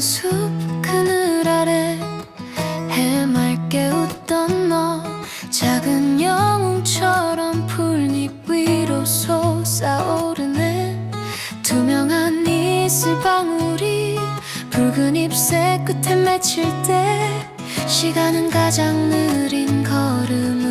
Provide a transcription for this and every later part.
숲 그늘 아래 해맑게 웃던 너 작은 영웅처럼 풀잎 위로 솟아오르네. 투명한 이슬 방울이 붉은 잎새 끝에 맺힐 때 시간은 가장 느린 걸음으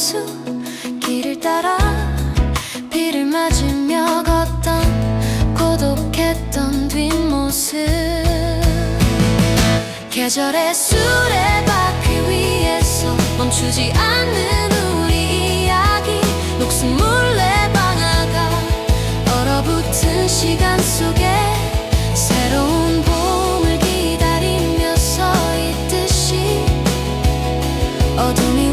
수 길을 따라 비를 맞으며 걷던 고독했던 뒷모습. 계절의 수레바퀴 위에서 멈추지 않는 우리 이야기. 녹슨 물레 방아가 얼어붙은 시간 속에 새로운 봄을 기다리며 서 있듯이 어둠이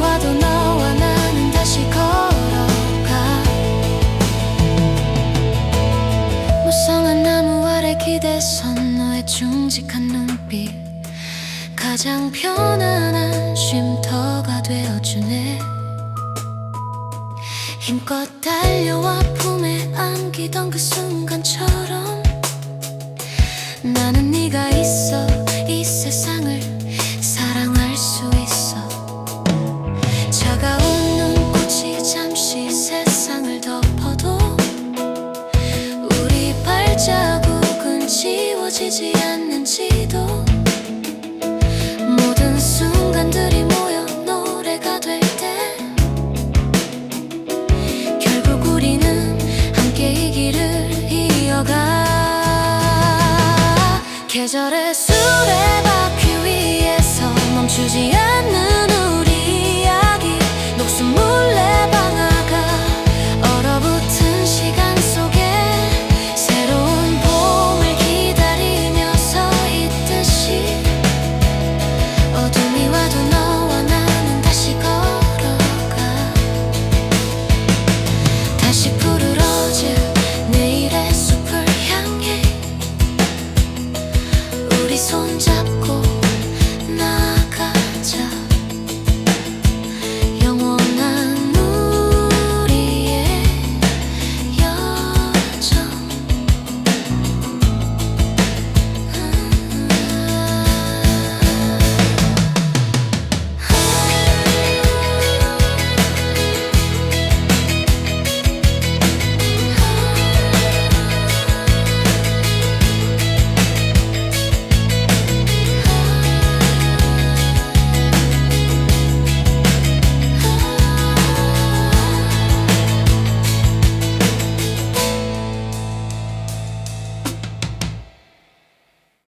충직한 눈빛. 가장 편안한 쉼터가 되어주네. 힘껏 달려와 품에 안기던 그 순간처럼 나는 네가 있어 지지 않는지도. 모든 순간들이 모여 노래가 될 때 결국 우리는 함께 이 길을 이어가. 계절의 수레바퀴 위에서 멈추지 않아 你送着。